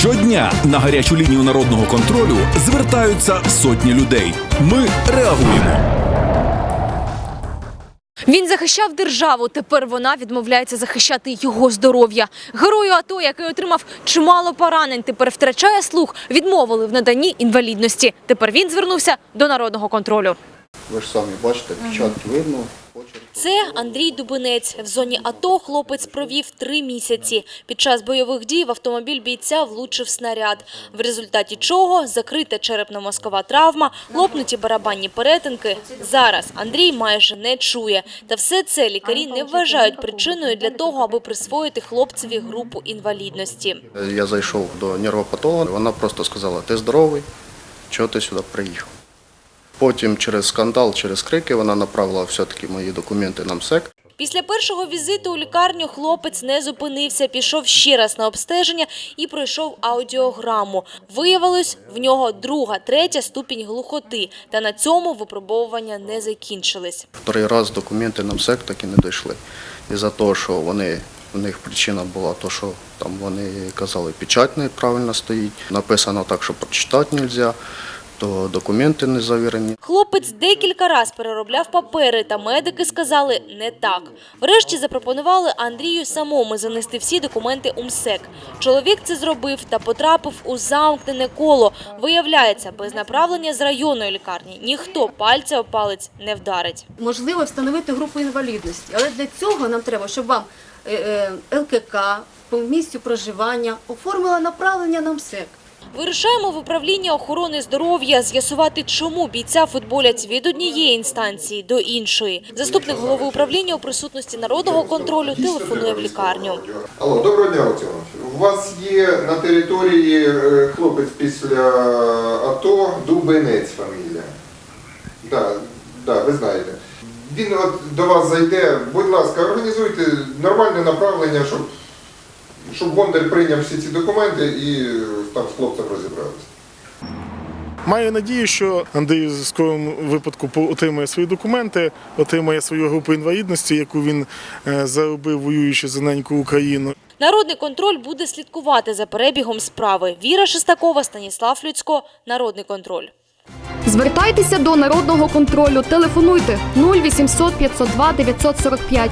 Щодня на гарячу лінію народного контролю звертаються сотні людей. Ми реагуємо. Він захищав державу. Тепер вона відмовляється захищати його здоров'я. Герою АТО, який отримав чимало поранень, тепер втрачає слух. Відмовили в наданні інвалідності. Тепер він звернувся до народного контролю. Ви ж самі бачите, печатки видно. Це Андрій Дубинець. В зоні АТО хлопець провів три місяці. Під час бойових дій в автомобіль бійця влучив снаряд, в результаті чого закрита черепно-мозкова травма, лопнуті барабанні перетинки. Зараз Андрій майже не чує. Та все це лікарі не вважають причиною для того, аби присвоїти хлопцеві групу інвалідності. Я зайшов до нервопатолога, вона просто сказала, ти здоровий, чого ти сюди приїхав. Потім через скандал, через крики вона направила все-таки мої документи на МСЕК. Після першого візиту у лікарню хлопець не зупинився, пішов ще раз на обстеження і пройшов аудіограму. Виявилось, в нього друга, третя ступінь глухоти. Та на цьому випробовування не закінчились. Вторий раз документи на МСЕК так і не дійшли. Із-за того, що вони, в них причина була то, що там вони казали, печать неправильно стоїть, написано так, що прочитати не можна, то документи не завірені. Хлопець декілька раз переробляв папери, та медики сказали не так. Врешті запропонували Андрію самому занести всі документи у МСЕК. Чоловік це зробив та потрапив у замкнене коло. Виявляється, без направлення з районної лікарні ніхто пальця об палець не вдарить. можливо встановити групу інвалідності. Але для цього нам треба, щоб вам е, е, ЛКК по місцю проживання оформила направлення на МСЕК. Вирушаємо в управління охорони здоров'я з'ясувати, чому бійця футболять від однієї інстанції до іншої. Заступник голови управління у присутності народного контролю телефонує в лікарню. Алло, доброго дня, Олексій. У вас є на території е, хлопець після АТО Дубинець фамілія. Так, да, ви знаєте. Він от до вас зайде, будь ласка, організуйте нормальне направлення, щоб, щоб Бондар прийняв всі ці документи і е, там з хлопцем розібралися. Маю надію, що Андрій в скорому випадку по- отримає свої документи, отримає свою групу інвалідності, яку він е, заробив, воюючи за неньку Україну. Народний контроль буде слідкувати за перебігом справи. Віра Шестакова, Станіслав Люцько, Народний контроль. Звертайтеся до народного контролю. Телефонуйте 0800 502 945